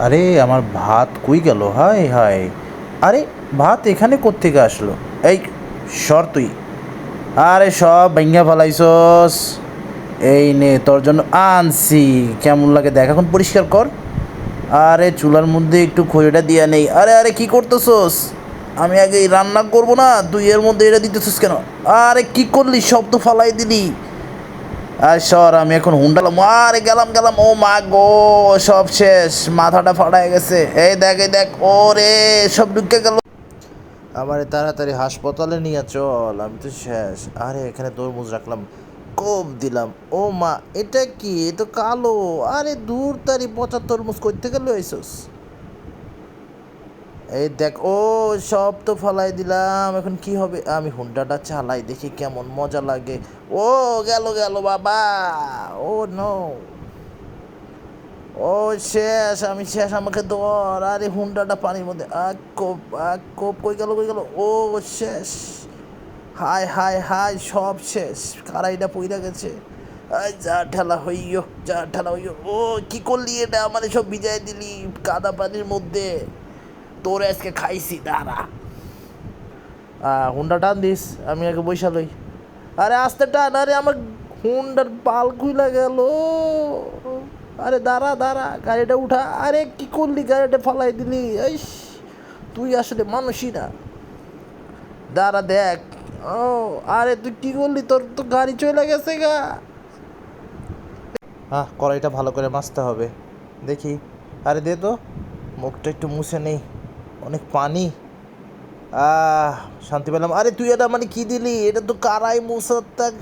আরে, আমার ভাত কই গেল? হায় হায়। আরে, ভাত এখানে কোত্থেকে আসলো? এই, সর তুই। আরে, সব ভেঙ্গা ফেলাইছস। এই নে, তোর জন্য আনছি। কেমন লাগে দেখ, এখন পরিষ্কার কর। আরে, চুলার মধ্যে একটু খইটা দিয়া নেই। আরে আরে, কি করতেছস? আমি আগে রান্না করব না, তুই এর মধ্যে এটা দিতেছিস কেন? আরে, কি করলি? সব তো ফালাই দিলি। আর সর, আমি এখন গেলাম গেলাম। ও মা গো, সব শেষ, মাথাটা ফাটায় গেছে। এই দেখ এই দেখ ও রে সব ঢুকে গেল। আমারে তাড়াতাড়ি হাসপাতালে নিয়ে চল, আমি তো শেষ। আরে, এখানে তরমুজ রাখলাম কোপ দিলাম। ও মা, এটা কি? এ তো কালো। আরে, দূর তারি পচা তরমুজ করতে গেল এসোস এই দেখ, ও সব তো ফালাই দিলাম। এখন কি হবে? আমি হুন্ডাটা চালাই, দেখি কেমন মজা লাগে। ও, গেল গেল, বাবা। ও নো ও, শেষ, আমি শেষ, আমাকে ধর। আরে, হুন্ডাটা পানির মধ্যে। আক কোপ আক কোপ, কই গেল কই গেল? ও, শেষ। হাই হাই হাই সব শেষ। কারাইটা পইরা গেছে। যা ঠেলা হইও যা ঠেলা হইও ও, কি করলি এটা? আমার সব ভিজাই দিলি কাদা পানির মধ্যে। তোর আজকে খাইছি, দাঁড়া। হুন্ডা টান দিস, আমি আগে বৈশা লই। আরে আস্তে টান, আরে আমার হুন্ডার পাল খুইলা গেল। আরে দাঁড়া দাঁড়া, গাড়িটা উঠা। আরে কি করলি গাড়িটা ফালাই দিলি? ইস, তুই আসলে মানুষই না। দাঁড়া দেখ। ও, আরে তুই কি করলি? তোর তো গাড়ি চলে গেছে গা। হ্যাঁ কড়াইটা ভালো করে মাছতে হবে। দেখি। আরে দে তো, মুখটা একটু মুছে নেই। অনেক পানি। শান্তি পেলাম। আরে তুই এটা মানে কী দিলি? এটা তো কারাই মুসার